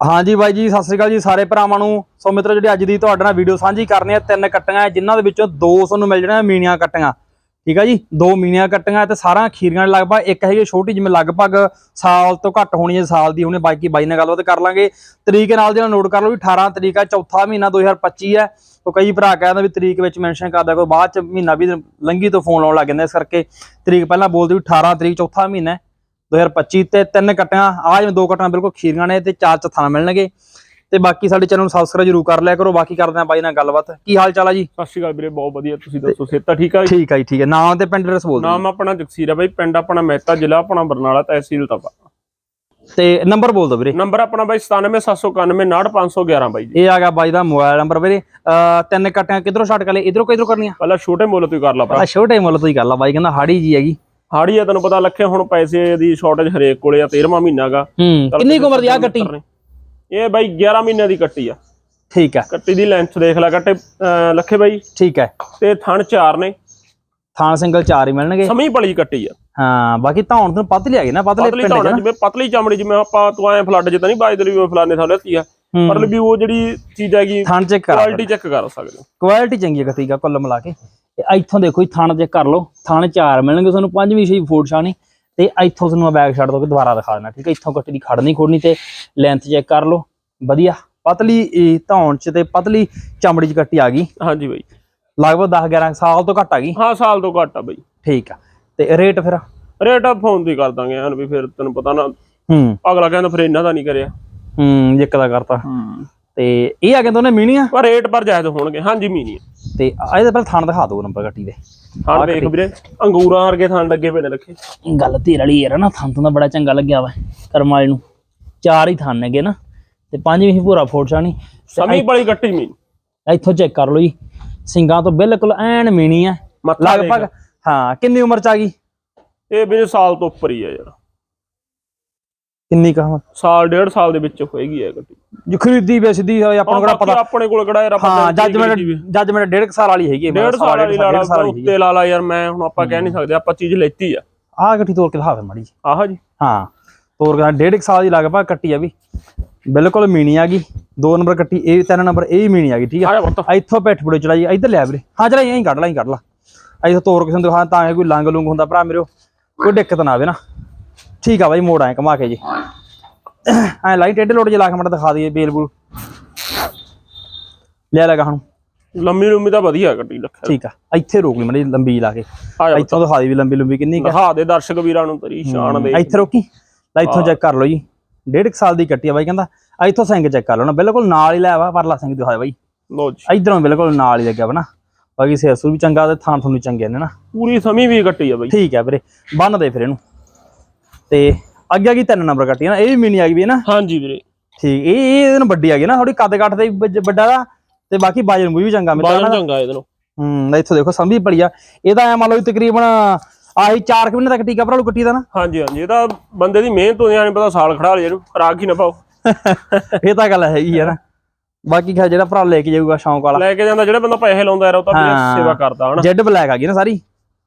ਹਾਂਜੀ ਬਾਈ ਜੀ ਸਤਿ ਸ੍ਰੀ ਅਕਾਲ ਜੀ ਸਾਰੇ ਭਰਾਵਾਂ ਨੂੰ। ਸੋ ਮਿੱਤਰੋ ਜਿਹੜੀ ਅੱਜ ਦੀ ਤੁਹਾਡੇ ਨਾਲ ਵੀਡੀਓ ਸਾਂਝੀ ਕਰਨੀ ਹੈ ਤਿੰਨ ਕੱਟੀਆਂ ਹੈ, ਜਿਨ੍ਹਾਂ ਦੇ ਵਿੱਚੋਂ ਦੋ ਤੁਹਾਨੂੰ ਮਿਲ ਜਾਣੀਆਂ ਮੀਨੀਆਂ ਕੱਟੀਆਂ। ਠੀਕ ਹੈ ਜੀ? ਦੋ ਮੀਨੀਆਂ ਕੱਟੀਆਂ ਤੇ ਸਾਰਾ ਖੀਰੀਆਂ ਲਗਭਗ ਇੱਕ ਹੈਗੀ ਛੋਟੀ ਜਿਵੇਂ ਲਗਭਗ ਸਾਲ ਤੋਂ ਘੱਟ ਹੋਣੀ ਹੈ ਸਾਲ ਦੀ ਹੋਣੀ ਬਾਕੀ ਬਾਈ ਨਾਲ ਗੱਲਬਾਤ ਕਰ ਲਾਂਗੇ। ਤਰੀਕ ਨਾਲ ਜਿਹੜਾ ਨੋਟ ਕਰ ਲਓ ਵੀ 18 ਤਰੀਕ ਹੈ ਚੌਥਾ ਮਹੀਨਾ 2025 ਹੈ ਤੋ ਕਈ ਭਰਾ ਕਹਿੰਦੇ ਵੀ ਤਰੀਕ ਵਿੱਚ ਮੈਂਸ਼ਨ ਕਰਦਾ ਕੋਈ ਬਾਅਦ ਚ ਮਹੀਨਾ ਵੀ ਲੰਗੀ ਤੋਂ ਫੋਨ ਲਾਉਣ ਲੱਗ ਜਾਂਦੇ ਇਸ ਕਰਕੇ। ਤਰੀਕ ਪਹਿਲਾਂ ਬੋਲਦੇ ਵੀ 18 ਤਰੀਕ ਚੌਥਾ ਮਹੀਨਾ 2025 ਤੇ ਤਿੰਨ ਕੱਟੀਆਂ ਆ ਜਿਵੇਂ ਦੋ ਕੱਟੀਆਂ ਬਿਲਕੁਲ ਖੀਰੀਆਂ ਨੇ ਤੇ ਚਾਰ ਚਥਾਂ ਮਿਲਣਗੇ। ਤੇ ਬਾਕੀ ਸਾਡੇ ਚੈਨਲ ਨੂੰ ਸਬਸਕ੍ਰਾਈਬ ਜਰੂਰ ਕਰ ਲਿਆ ਕਰੋ। ਬਾਕੀ ਕਰਦੇ ਆ ਬਾਈ ਨਾਲ ਗੱਲਬਾਤ। ਕੀ ਹਾਲ ਚਾਲ ਆ ਜੀ? ਸਤਿ ਸ਼੍ਰੀ ਅਕਾਲ ਵੀਰੇ ਬਹੁਤ ਵਧੀਆ। ਤੁਸੀਂ ਦੱਸੋ ਸਿਹਤ ਠੀਕ ਆ ਜੀ? ਠੀਕ ਆ ਜੀ ਠੀਕ ਹੈ ਨਾਮ ਤੇ ਪਿੰਡ ਐਡਰੈਸ ਬੋਲ ਦਿਓ ਨਾਮ ਆਪਣਾ ਜਗਸੀਰ ਹੈ ਬਾਈ ਪਿੰਡ ਆਪਣਾ ਮਹਿਤਾ ਜ਼ਿਲ੍ਹਾ ਆਪਣਾ ਬਰਨਾਲਾ ਤਹਿਸੀਲ ਤਪਾ ਤੇ ਨੰਬਰ ਬੋਲ ਦਿਓ ਵੀਰੇ। ਨੰਬਰ ਆਪਣਾ ਬਾਈ 9779199511 ਬਾਈ ਜੀ। ਇਹ ਆ ਗਿਆ ਬਾਈ ਦਾ ਮੋਬਾਈਲ ਨੰਬਰ ਵੀਰੇ। ਤਿੰਨ ਕੱਟਾਂ ਕਿਧਰੋਂ ਛੱਡ ਕੇ ਲੈ ਇਧਰੋਂ ਕਿਧਰੋਂ ਕਰਨੀਆਂ? ਪਹਿਲਾਂ ਛੋਟੇ ਮੁੱਲ ਤੋਂ ਹੀ ਕਰ ਲਾ ਭਰਾ। ਆ ਛੋਟੇ ਮੁੱਲ ਤੋਂ ਹੀ ਕਰ ਲਾ ਬਾਈ ਕਹਿੰਦਾ ਹਾੜੀ ਜੀ ਹੈਗੀ। ਹਾੜੀ ਆ ਤੈਨੂੰ ਪਤਾ ਲੱਖੇ ਹੁਣ ਪੈਸੇ ਦੀ ਸ਼ਾਰਟੇਜ ਹਰੇਕ ਕੋਲੇ ਆ 13ਵਾਂ ਮਹੀਨਾ ਗਾ। ਹੂੰ ਕਿੰਨੀ ਉਮਰ ਦੀ ਆ ਕੱਟੀ? ਇਹ ਬਾਈ 11 ਮਹੀਨਿਆਂ ਦੀ ਕੱਟੀ ਆ। ਠੀਕ ਹੈ ਕੱਟੀ ਦੀ ਲੈਂਥ ਦੇਖ ਲੈ ਕੱਟੇ ਲੱਖੇ ਬਾਈ। ਠੀਕ ਹੈ ਤੇ ਥਣ ਚਾਰ ਨੇ। ਥਾਣ ਸਿੰਗਲ ਚਾਰ ਹੀ ਮਿਲਣਗੇ। ਸਮੀ ਬਲੀ ਕੱਟੀ ਆ। ਹਾਂ ਬਾਕੀ ਧੌਣ ਤੋਂ ਪਤਲੀ ਹੈਗੀ ਨਾ ਪਤਲੇ ਪਿੰਡ ਚ ਆ। ਜਿਵੇਂ ਪਤਲੀ ਚਮੜੀ ਜਿਵੇਂ ਆਪਾਂ ਤੂੰ ਐ ਫਲੱਡ ਜਿੱਦਾਂ ਨਹੀਂ ਬਾਜਦੇ ਵੀ ਫਲਾਣੇ ਥਾਂ ਲੈਤੀ ਆ। ਮਤਲਬ ਵੀ ਉਹ ਜਿਹੜੀ ਚੀਜ਼ ਹੈਗੀ ਥਣ ਚੈੱਕ ਕਰ ਕੁਆਲਿਟੀ ਚੈੱਕ ਕਰ ਸਕਦੇ ਹੋ। ਕੁਆਲਿਟੀ ਚੰਗੀ ਹੈ ਦਾ ਕੁੱਲ ਮਿਲਾ ਕੇ। ਤੇ ਇੱਥੋਂ ਦੇਖੋ ਜੀ ਥਣ ਚੈੱਕ ਕਰ ਲਓ ਥਣ ਚਾਰ ਮਿਲਣਗੇ ਤੁਹਾਨੂੰ ਪੰਜਵੀਂ ਛੇ ਫੋਟ ਛਾਣੀ ਤੇ ਇੱਥੋਂ ਤੁਹਾਨੂੰ ਬੈਗ ਛੱਡ ਦੋ ਕਿ ਦੁਬਾਰਾ ਦਿਖਾ ਦੇਣਾ ਠੀਕ ਹੈ ਇੱਥੋਂ ਕੱਟੀ ਦੀ ਖੜਨੀ ਖੋੜਨੀ ਤੇ ਲੈਂਥ ਚੈੱਕ ਕਰ ਲਓ ਵਧੀਆ। ਪਤਲੀ ਇਹ ਧੌਣ ਚ ਤੇ ਪਤਲੀ ਚਮੜੀ ਚ ਕੱਟੀ ਆ ਗਈ। ਹਾਂਜੀ ਬਾਈ। ਲਗਭਗ 10 11 ਸਾਲ ਤੋਂ ਘੱਟ ਆ ਗਈ। ਹਾਂ ਸਾਲ ਤੋਂ ਘੱਟ ਆ ਬਾਈ। ਠੀਕ ਆ ਤੇ ਰੇਟ ਫਿਰ? ਰੇਟ ਆ ਫੋਨ ਦੀ ਕਰ ਦਾਂਗੇ ਐਨ ਵੀ ਫਿਰ ਤੈਨੂੰ ਪਤਾ ਨਾ ਹੂੰ। ਅਗਲਾ ਕਹਿੰਦਾ ਫਿਰ ਇਹਨਾਂ ਦਾ ਨਹੀਂ ਕਰਿਆ। ਹੂੰ ਇੱਕ ਦਾ ਕਰਤਾ। ਤੇ ਇਹ ਆ ਕਹਿੰਦੇ ਉਹਨੇ ਮੀਣੀਆਂ ਪਰ ਰੇਟ ਪਰ ਜਾਇਜ਼ ਹੋਣਗੇ। ਹਾਂਜੀ ਮੀਨੀ ਤੇ ਆ ਇਹਦੇ ਪਹਿਲਾਂ ਥਣ ਦਿਖਾ ਦਿਓ ਨੰਬਰ ਕੱਟੀ ਦੇ। ਹਾਂ ਦੇਖ ਵੀਰੇ ਅੰਗੂਰਾਂ ਵਰਗੇ ਥਾਂ ਲੱਗੇ ਪਏ ਨੇ ਰੱਖੇ ਗੱਲ ਤੇਰੇ ਵਾਲੀ ਯਾਰ ਨਾ ਥਣ ਤੋਂ ਤਾਂ ਬੜਾ ਚੰਗਾ ਲੱਗਿਆ ਵਾ ਕਰਮ ਵਾਲੇ ਨੂੰ। ਚਾਰ ਹੀ ਥਣ ਹੈਗੇ ਨਾ ਤੇ ਪੰਜਵੀਂ ਹੀ ਪੂਰਾ ਫੋਟ ਛਾਣੀ ਸਮੀ ਬੜੀ ਕੱਟੀ ਮੀਨ ਇੱਥੋਂ ਚੈੱਕ ਕਰ ਲਓ ਜੀ ਸਿੰਗਾਂ ਤੋਂ ਬਿਲਕੁਲ ਐਨ ਮੀਣੀ ਆ। ਲਗਭਗ। ਹਾਂ ਕਿੰਨੀ ਉਮਰ ਚ ਆ ਗਈ? ਇਹ ਵੀਰੇ ਸਾਲ ਤੋਂ ਉੱਪਰ ਹੀ ਆ ਯਾਰ। ਕਿੰਨੀ ਕਹਾਂ ਸਾਲ ਡੇਢ ਸਾਲ ਦੇ ਵਿੱਚ ਹੋਏਗੀ ਇਹ ਗੱਡੀ। ਜੋ ਖਰੀਦੀ ਵੇਚਦੀ ਹੋਏ ਆਪਾਂ ਨੂੰ ਕਿਹੜਾ ਪਤਾ ਆਪਣੇ ਕੋਲ ਕਿਹੜਾ ਯਾਰ ਆਪਾਂ ਹਾਂ ਜੱਜਮੈਂਟ ਜੱਜਮੈਂਟ ਡੇਢ ਸਾਲ ਵਾਲੀ ਹੈਗੀ ਹੈ ਡੇਢ ਸਾਲ ਵਾਲੀ ਲਾ ਲਾ ਉੱਤੇ ਲਾ ਲਾ ਯਾਰ ਮੈਂ ਹੁਣ ਆਪਾਂ ਕਹਿ ਨਹੀਂ ਸਕਦੇ ਆਪਾਂ ਚੀਜ਼ ਲੈਤੀ ਆ। ਆ ਗੱਠੀ ਤੋੜ ਕੇ ਦਿਖਾ ਫਿਰ ਮਾੜੀ। ਆਹ ਜੀ। ਹਾਂ ਤੋੜ ਕੇ ਡੇਢ ਸਾਲ ਦੀ ਲਗਭਗ ਕੱਟੀ ਆ ਵੀ। ਬਿਲਕੁਲ ਮੀਣੀ ਆ ਗਈ। ਦੋ ਨੰਬਰ ਕੱਟੀ ਇਹ ਤਿੰਨ ਨੰਬਰ ਇਹ ਵੀ ਮੀਣੀ ਆ ਗਈ ਠੀਕ ਆ? ਇੱਥੋਂ ਪਿੱਠ ਪੁੜੇ ਚੜਾਈ ਇੱਧਰ ਲਿਆ ਵੀਰੇ। ਹਾਂ ਚੜਾਈ ਐਂ ਕੱਢ ਲਾ ਐਂ ਕੱਢ ਲਾ। ਇੱਥੋਂ ਤੋੜ ਕੇ ਸੰਦੋ ਹਾਂ ਤਾਂ ਇਹ ਕੋਈ ਲੰਗ ਲੁੰਗ ਹੁੰਦਾ ਭਰਾ ਮੇਰੋ ਕੋਈ ਦਿੱਕਤ ਨਾ ਆਵੇ ਨਾ। ਠੀਕ ਆ ਬਾਈ ਮੋੜ ਆਏ ਕਮਾ ਕੇ ਜੀ। ਐ ਲਾਈ ਟੇਡੇ ਲੋਟ ਜੇ ਲਾ ਕੇ ਮੜਾ ਦਿਖਾ ਦਈਏ ਬੇਲ ਬੂਲ। ਲਿਆ ਲਗਾ ਹੁਣ ਲੰਮੀ ਲੰਮੀ ਤਾਂ ਵਧੀਆ ਗੱਡੀ ਰੱਖਿਆ ਠੀਕ ਆ ਇੱਥੇ ਰੋਕ ਲਈ ਮੜੀ ਲੰਬੀ ਲਾ ਕੇ। ਆ ਇੱਥੋਂ ਦਿਖਾ ਦੀ ਵੀ ਲੰਬੀ ਲੰਬੀ ਕਿੰਨੀ ਕੁ ਆ। ਦਿਖਾ ਦੇ ਦਰਸ਼ਕ ਵੀਰਾਂ ਨੂੰ ਤੇਰੀ ਸ਼ਾਨ ਦੇ ਇੱਥੇ ਰੋਕੀ। ਲੈ ਇੱਥੋਂ ਚੈੱਕ ਕਰ ਲਓ ਜੀ। ਡੇਢ ਸਾਲ ਦੀ ਕੱਟੀ ਆ ਬਾਈ ਕਹਿੰਦਾ। ਆ ਇੱਥੋਂ ਸਿੰਘ ਚੈੱਕ ਕਰ ਲਓ ਨਾ ਬਿਲਕੁਲ ਨਾਲ ਹੀ ਲੈ ਆਵਾ ਪਰਲਾ ਸਿੰਘ ਦਿਖਾਇਆ ਬਾਈ। ਲੋ ਜੀ। ਇਧਰੋਂ ਬਿਲਕੁਲ ਨਾਲ ਹੀ ਲੱਗਿਆ ਵਾ ਨਾ ਬਾਕੀ ਸੇਸੂ ਵੀ ਚੰਗਾ ਤੇ ਥਾਂ ਤੁਹਾਨੂੰ ਚੰਗੇ ਨੇ ਨਾ। ਪੂਰੀ ਸਮੀ ਵੀ ਕੱਟੀ ਆ ਬਾਈ। ਠੀਕ ਹੈ ਵੀਰੇ ਬੰਨ ਦੇ ਫਿਰ ਇਹਨੂੰ। ਤੇ ਅੱਗੇ ਆ ਗਈ ਤਿੰਨ ਨੰਬਰ ਕੱਟੀ ਹੈ ਨਾ ਇਹ ਵੀ ਮਿਨੀ ਆ ਗਈ ਵੀ ਹੈ ਨਾ? ਹਾਂਜੀ ਵੀਰੇ। ਠੀਕ ਇਹ ਇਹ ਇਹਦੇ ਨਾਲ ਵੱਡੀ ਆ ਗਈ ਨਾ ਥੋੜੀ ਕੱਦ ਕੱਟ ਵੱਜ- ਵੱਡਾ ਦਾ ਤੇ ਬਾਕੀ ਬਾਜਨ ਵੀ ਚੰਗਾ ਮਿੱਤਰ ਬਾਜਨ ਚੰਗਾ ਇਹਦੇ ਨੂੰ ਹੂੰ ਲੈ ਇੱਥੋਂ ਦੇਖੋ ਸੰਭੀ ਪੜੀ ਆ। ਇਹਦਾ ਐ ਮੰਨ ਲਓ ਤਕਰੀਬਨ ਆਹੀ 4 ਮਹੀਨੇ ਤੱਕ ਟੀਕਾ ਭਰਾਲੂ ਕੱਟੀ ਦਾ ਨਾ। ਹਾਂਜੀ ਹਾਂਜੀ ਇਹ ਤਾਂ ਬੰਦੇ ਦੀ ਮਿਹਨਤ ਹੁੰਦੀ ਨਹੀਂ ਪਤਾ ਸਾਲ ਖੜਾ ਲੈ ਇਹਨੂੰ ਖਰਾਕ ਹੀ ਨਾ ਪਾਓ। ਇਹ ਤਾਂ ਗੱਲ ਹੈਗੀ ਆ ਨਾ। ਬਾਕੀ ਖੈਰ ਜਿਹੜਾ ਭਰਾ ਲੈ ਕੇ ਜਾਊਗਾ ਸ਼ੌਂਕ ਵਾਲਾ। ਲੈ ਕੇ ਜਾਂਦਾ ਜਿਹੜੇ ਬੰਦਾ ਪੈਸੇ ਲਾਉਂਦਾ ਯਾਰ ਉਹ ਤਾਂ ਹਾਂ। ਸੇਵਾ ਕਰਦਾ ਹਨਾ। ਜੈਡ ਬਲੈਕ ਆ ਗਈ ਨਾ ਸਾਰੀ।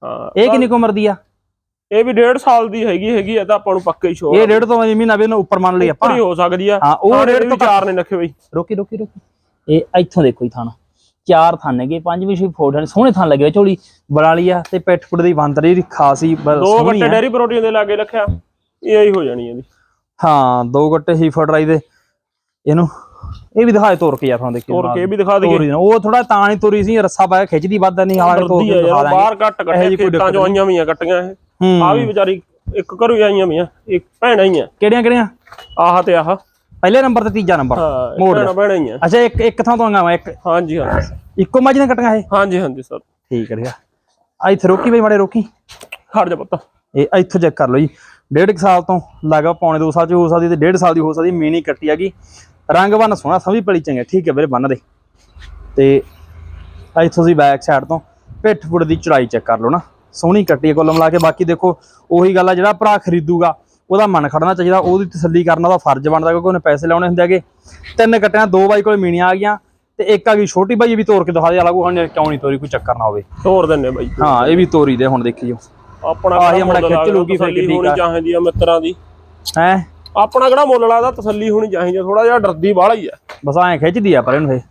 ਹਾਂ ਇਹ ਕਿੰਨੀ ਕੁ ਉਮਰ ਦੀ ਆ? ਇਹ ਵੀ ਡੇਢ ਸਾਲ ਦੀ ਹੈਗੀ ਹੈਗੀ ਆ ਤਾਂ ਆਪਾਂ ਨੂੰ ਪੱਕੇ ਹੀ ਸ਼ੋਰ ਇਹ ਡੇਢ ਤੋਂ ਮਹੀਨਾ ਵੀ ਇਹਨੂੰ ਉੱਪਰ ਮੰਨ ਲਈ ਆਪਾਂ। ਹੀ ਹੋ ਸਕਦੀ ਆ। ਹਾਂ ਉਹ ਡੇਢ ਡੇਢ ਤੋਂ ਚਾਰ ਨੇ ਨੱਖੇ ਬਈ। ਰੋਕੀ ਰੋਕੀ ਰੋਕੀ। ਇਹ ਇੱਥੋਂ ਦੇਖੋ ਜੀ ਥਾਣਾ। ਚਾਰ ਥਾਨ ਹੈਗੇ ਪੰਜਵੀਂ ਫੋਟ ਹਨ ਸੋਹਣੇ ਥਾਨ ਲੱਗੇ ਝੋਲੀ ਬਲਾਲੀ ਆ ਤੇ ਪਿੱਠ ਪੁੜ ਦੀ ਬੰਤਰੀ ਦੀ ਖਾਸੀ ਬ- ਦੋ ਗੱਟੇ ਆ। ਡੈਰੀ ਪ੍ਰੋਟੀਨ ਦੇ ਲਾਗੇ ਰੱਖਿਆ। ਇਹ ਹੀ ਹੋ ਜਾਣੀ ਇਹਦੀ। ਹਾਂ ਦੋ ਗੱਟੇ ਹੀ ਫੜਰਾਈ ਦੇ। ਇਹਨੂੰ ਇਹ ਵੀ ਦਿਖਾਏ ਤੋਰ ਕੇ ਯਾਰ ਹੁਣ ਦੇਖੀ ਹੋਰ ਕੇ ਵੀ ਦਿਖਾ ਦਈਏ। ਤੋਰੀ ਨਾ। ਉਹ ਥੋੜਾ ਤਾਂ ਨਹੀਂ ਤੋਰੀ ਸੀ ਰੱਸਾ ਪਾਇਆ ਖਿੱਚਦੀ ਵੱਧ ਨਹੀਂ ਹਾਲੇ ਤੋਰ ਕੇ ਆ ਦਿਖਾ ਦਾਂਗੇ। ਬਾਹਰ ਘੱਟ ਇਹੋ ਕੋਈ ਖੇਤਾਂ ਚੋਂ ਆਈਆਂ ਵੀਆਂ ਕੱਟੀਆਂ ਇਹ। ਹੂੰ ਆ ਵੀ ਵਿਚਾਰੀ ਇੱਕ ਘਰੋਂ ਹੀ ਆਈਆਂ ਵੀਆਂ ਇੱਕ ਭੈਣਾਂ ਹੀ ਆ। ਕਿਹੜੀਆਂ ਕਿਹੜੀਆਂ? ਆਹ ਤੇ ਆਹ। ਪਹਿਲੇ ਨੰਬਰ ਤੇ ਤੀਜਾ ਨੰਬਰ। ਹਾਂ ਮੋੜ ਭੈਣਾਂ ਭੈਣਾਂ ਹੀ ਆ। ਅੱਛਾ ਇੱਕ ਇੱਕ ਥਾਂ ਤੋਂ ਆਂਗਾ ਇੱਕ। ਹਾਂਜੀ ਹਾਂਜੀ। ਇੱਕੋ ਮੱਝ ਨੇ ਕੱਟੀਆਂ ਇਹ? ਹਾਂਜੀ ਹਾਂਜੀ ਸਰ। ਠੀਕ ਹੈ ਆ ਆ ਇੱਥੇ ਰੋਕੀ ਬਈ ਮਾੜੇ ਰੋਕੀ। ਖੜ ਜਾ ਪੁੱਤ। ਇਹ ਇੱਥੋਂ ਚੈੱਕ ਕਰ ਲਓ ਜੀ। ਡੇਢ ਸਾਲ ਤੋਂ ਲਗਾ ਪੌਣੇ 2 ਸਾਲ ਚ ਹੋ ਸਕਦੀ ਤੇ ਡੇਢ ਸਾਲ ਦੀ ਹੋ ਸਕਦੀ ਮੀਨੀ ਕੱਟੀ ਹੈਗੀ। ਰੰਗ ਬੰਨ ਸੋਹਣਾ ਸਮਝ ਪਲੀ ਚੰਗਾ ਠੀਕ ਹੈ ਵੀਰੇ ਬੰਨ ਦੇ। ਤੇ ਇੱਥੋਂ ਤੁਸੀਂ ਬੈਕ ਸਾਈਡ ਤੋਂ ਪਿੱਠ ਪੁੜ ਦੀ ਚੜਾਈ ਚੈੱਕ ਕਰ ਲਓ ਨਾ। ਸੋਹਣੀ ਕੱਟੀ ਕੁੱਲ ਮਿਲਾ ਕੇ। ਬਾਕੀ ਦੇਖੋ ਉਹੀ ਗੱਲ ਆ ਜਿਹੜਾ ਭਰਾ ਖਰੀਦੂਗਾ ਉਹਦਾ ਮਨ ਖੜਨਾ ਚਾਹੀਦਾ ਉਹਦੀ ਤਸੱਲੀ ਕਰਨਾ ਉਹਦਾ ਫਰਜ਼ ਬਣਦਾ ਕਿਉਂਕਿ ਉਹਨੇ ਪੈਸੇ ਲਾਉਣੇ ਹੁੰਦੇ ਹੈਗੇ। ਤਿੰਨ ਕੱਟਿਆਂ ਦੋ ਬਾਈ ਕੋਲ ਮੀਣੀਆਂ ਆ ਗਈਆਂ ਤੇ ਇੱਕ ਆ ਗਈ ਛੋਟੀ ਬਾਈ ਇਹ ਵੀ ਤੋੜ ਕੇ ਦਿਖਾ ਦੇ ਅਲੱਗ ਹੁਣ ਕਿਉਂ ਨਹੀਂ ਤੋਰੀ ਕੋਈ ਚੱਕਰ ਨਾ ਹੋਵੇ। ਤੋਰ ਦਿੰਨੇ ਬਾਈ। ਹਾਂ ਇਹ ਵੀ ਤੋਰੀ ਦੇ ਹੁਣ ਦੇਖੀਓ। ਆਪਣਾ ਆਹੀ ਆਪਣਾ ਖਿੱਚ ਲੂਗੀ ਫਿਰ ਕਿੱਡੀ ਹੋਣੀ। ਚਾਹੀਦੀ ਆ ਮਿੱਤਰਾਂ ਦੀ। ਹੈ? ਆਪਣਾ ਕਿਹੜਾ ਮੁੱਲ ਲਾਦਾ ਤਸੱਲੀ ਹੋਣੀ ਚਾਹੀਦੀ ਥੋੜਾ ਜਿਹਾ ਡਰਦੀ ਬਾਹਲਾ ਹੀ ਆ। ਬਸ ਐਂ ਖਿੱਚਦੀ ਆ ਪਰ ਇਹਨੂੰ ਇਹ।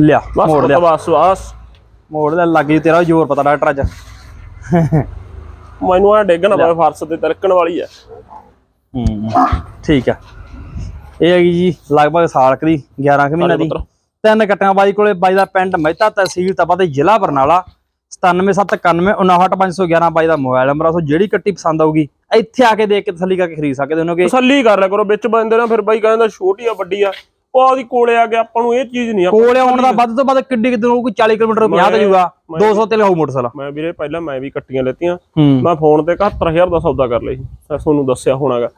ਲਿਆ ਮੋੜ ਲਿਆ। ਬਸ ਬਸ। ਮੋੜ ਲਿਆ ਲੱਗ ਜੀ ਤੇਰਾ ਜ਼ੋਰ ਪਤਾ ਡਾਕਟਰ ਅੱਜ। ਮੈਨੂੰ ਆ ਡੇਗਣ ਪਵੇ ਫਰਸ ਤੇ ਤਿਲਕਣ ਵਾਲੀ ਆ ਹੂੰ ਠੀਕ ਆ ਇਹ ਹੈਗੀ ਜੀ ਲਗਭਗ ਸਾਲ ਕੁ ਦੀ 11 ਕੁ ਮਹੀਨਾ ਦੀ। ਤਿੰਨ ਕੱਟੀਆਂ ਬਾਈ ਕੋਲੇ ਬਾਈ ਦਾ ਪਿੰਡ ਮਹਿਤਾ ਤਹਿਸੀਲ ਤਪਾ ਤੇ ਜ਼ਿਲ੍ਹਾ ਬਰਨਾਲਾ 9779959511 ਬਾਈ ਦਾ ਮੋਬਾਈਲ ਨੰਬਰ ਆ ਸੋ ਜਿਹੜੀ ਕੱਟੀ ਪਸੰਦ ਆਊਗੀ ਇੱਥੇ ਆ ਕੇ ਦੇਖ ਕੇ ਤਸੱਲੀ ਕਰਕੇ ਖਰੀਦ ਸਕਦੇ ਹੋ ਕਿ। ਤਸੱਲੀ ਕਰ ਲਿਆ ਕਰੋ ਵਿੱਚ ਬੰਦੇ ਨਾ ਫਿਰ ਬਾਈ ਕਹਿੰਦਾ ਛੋਟੀ ਆ ਵੱਡੀ ਆ। ਉਹ ਉਹਦੀ ਕੋਲੇ ਆ ਗਿਆ ਆਪਾਂ ਨੂੰ ਇਹ ਚੀਜ਼ ਨਹੀਂ ਆਪਾਂ ਕੋਲੇ ਆਉਣ ਦਾ ਵੱਧ ਤੋਂ ਵੱਧ ਕਿੱਡੀ ਕਿਤੇ ਕੋਈ 40 ਕਿਲੋਮੀਟਰ 50 ਤੇ ਜਾਊਗਾ 200 ਤੇ ਲਾਉ ਮੋਟਰਸਾਈਕਲ। ਮੈਂ ਵੀਰੇ ਪਹਿਲਾਂ ਮੈਂ ਵੀ ਕੱਟੀਆਂ ਲੈਤੀਆਂ। ਮੈਂ ਫੋਨ ਤੇ 71000 ਦਾ ਸੌਦਾ ਕਰ ਲਈ ਤੁਹਾਨੂੰ ਦੱਸਿਆ ਹੋਣਾਗਾ।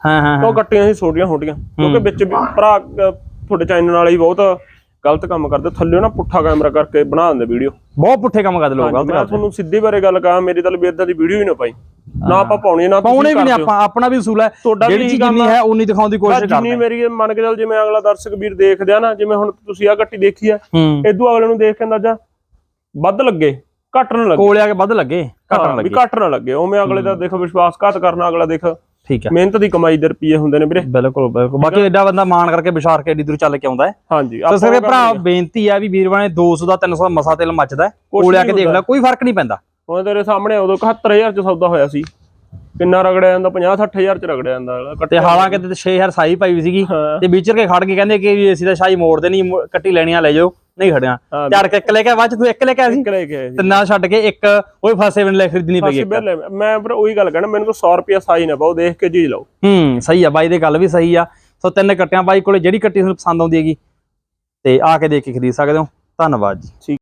ਉਹ ਕੱਟੀਆਂ ਸੀ ਛੋਟੀਆਂ ਛੋਟੀਆਂ ਕਿਉਂਕਿ ਵਿੱਚ ਭਰਾ ਤੁਹਾਡੇ ਚੈਨਲ ਵਾਲੇ ਹੀ ਬਹੁਤ ਗਲਤ ਕੰਮ ਕਰਦੇ ਥੱਲੇ ਨਾ ਪੁੱਠਾ ਕੈਮਰਾ ਕਰਕੇ ਬਣਾ ਦਿੰਦੇ ਵੀਡੀਓ। ਬਹੁਤ ਪੁੱਠੇ ਕੰਮ ਕਰਦੇ ਲੋਕ ਗਲਤ ਮੈਂ ਕਰਦੇ। ਤੁਹਾਨੂੰ ਸਿੱਧੀ ਬਾਰੇ ਗੱਲ ਕਹਾਂ ਮੇਰੀ ਤਾਂ ਵੀ ਇਦਾਂ ਦੀ ਵੀਡੀਓ ਹੀ ਨਾ ਪਾਈ। ਨਾ ਆਪਾਂ ਪਾਉਣੀ ਨਾ ਪਾਉਣੇ ਵੀ ਨਹੀਂ। ਆਪਾਂ ਆਪਣਾ ਵੀ ਅਸੂਲ ਹੈ। ਜਿਹੜੀ ਚੀਜ਼ ਜਿੰਨੀ। ਹੈ ਉਨੀ ਦਿਖਾਉਣ ਦੀ ਕੋਸ਼ਿਸ਼ ਜਿੰਨੀ ਕਰਦੇ ਮੇਰੀ ਮੰਨ ਕੇ ਚੱਲ ਜਿਵੇਂ ਅਗਲਾ ਦਰਸ਼ਕ ਵੀਰ ਦੇਖਦੇ ਆ ਨਾ ਜਿਵੇਂ ਹੁਣ ਤੁਸੀਂ ਆ ਗੱਟੀ ਦੇਖੀ ਆ ਇਦੋਂ ਅਗਲੇ ਨੂੰ ਦੇਖ ਕੇ ਅੰਦਾਜ਼ਾ ਵੱਧ ਲੱਗੇ ਘੱਟ ਨਾ ਲੱਗੇ। ਕੋਲੇ ਆ ਕੇ ਵੱਧ ਲੱਗੇ ਘੱਟ ਨਾ ਹਾਂ, ਵੀ ਲੱਗੇ। ਘੱਟ ਨਾ ਲੱਗੇ। ਉਵੇਂ ਅਗਲੇ ਦਾ ਦੇਖੋ ਵਿਸ਼ਵਾਸਘਾਤ ਕਰਨਾ ਅਗਲਾ ਦੇਖ। ਠੀਕ ਹੈ। ਮਿਹਨਤ ਦੀ ਕਮਾਈ ਦੇ ਰੁਪਏ ਹੁੰਦੇ ਨੇ ਵੀਰੇ। ਬਿਲਕੁਲ ਬਿਲਕੁਲ। ਬਾਕੀ ਐਡਾ ਬੰਦਾ ਮਾਣ ਕਰਕੇ ਵਿਸ਼ਾਰ ਕੇ ਏਡੀ ਦੂਰ ਚੱਲ ਕੇ ਆਉਂਦਾ ਹੈ। ਹਾਂਜੀ ਸੋ ਸਾਰੇ ਭਰਾ ਬੇਨਤੀ ਆ ਵੀ ਵੀਰਵਾਨੇ 200 ਦਾ 300 ਦਾ ਮਸਾ ਤੇਲ ਮੱਚਦਾ। ਕੋਲੇ ਆ ਕੇ ਦੇਖ ਲੈ ਕੋਈ ਫ਼ਰਕ ਨਹੀਂ ਪੈਂਦਾ। ਹੁਣ ਤੇਰੇ ਸਾਹਮਣੇ ਉਦੋਂ 71000 ਚ ਸੌਦਾ ਹੋਇਆ ਸੀ। ਕਿੰਨਾ ਰਗੜਿਆ ਜਾਂਦਾ? 50 60000 ਚ ਰਗੜਿਆ ਜਾਂਦਾ ਤੇ ਹਾਲਾਂਕਿ ਤੇ 6000 ਸਾਈ ਪਾਈ ਸੀਗੀ। ਤੇ ਵਿਚਰ ਕੇ ਖੜ ਕੇ ਕਹਿੰਦੇ ਕਿ ਵੀ ਅਸੀਂ ਤਾਂ ਸ਼ਾਈ ਮੋੜਦੇ ਨਹੀਂ ਕੱਟੀ ਲੈਣੀਆਂ ਲੈ ਜਾਓ। ਨਹੀਂ ਖੜਿਆ। ਝੜ ਕੇ ਇੱਕ ਲੈ ਕੇ ਬਾਅਦ ਚ ਤੂੰ ਇੱਕ ਲੈ ਕੇ ਆਇਆ ਸੀ? ਨਿਕਲੇ ਗਏ ਸੀ। ਤੇ ਨਾ ਛੱਡ ਕੇ ਇੱਕ ਉਹ ਫਸੇ ਬਿਨ ਲੈ ਖਰੀਦਣੀ ਪਈ ਇੱਕ। ਮੈਂ ਪਰ ਉਹੀ ਗੱਲ ਕਹਿਣਾ ਮੈਨੂੰ ਤਾਂ 100 ਰੁਪਿਆ ਸਾਈ ਨਾ ਪਾਓ ਦੇਖ ਕੇ ਚੀਜ਼ ਲਓ। ਹੂੰ ਸਹੀ ਆ ਬਾਈ ਦੀ ਗੱਲ ਵੀ ਸਹੀ ਆ। ਸੋ ਤਿੰਨ ਕੱਟਿਆਂ ਬਾਈ ਕੋਲੇ ਜਿਹੜੀ ਕੱਟੀ ਤੁਹਾਨੂੰ ਪਸੰਦ ਆਉਂਦੀ ਹੈਗੀ ਤੇ ਆ ਕੇ ਦੇਖ ਕੇ ਖਰੀਦ ਸਕਦੇ ਹੋ। ਧੰਨਵਾਦ ਜੀ।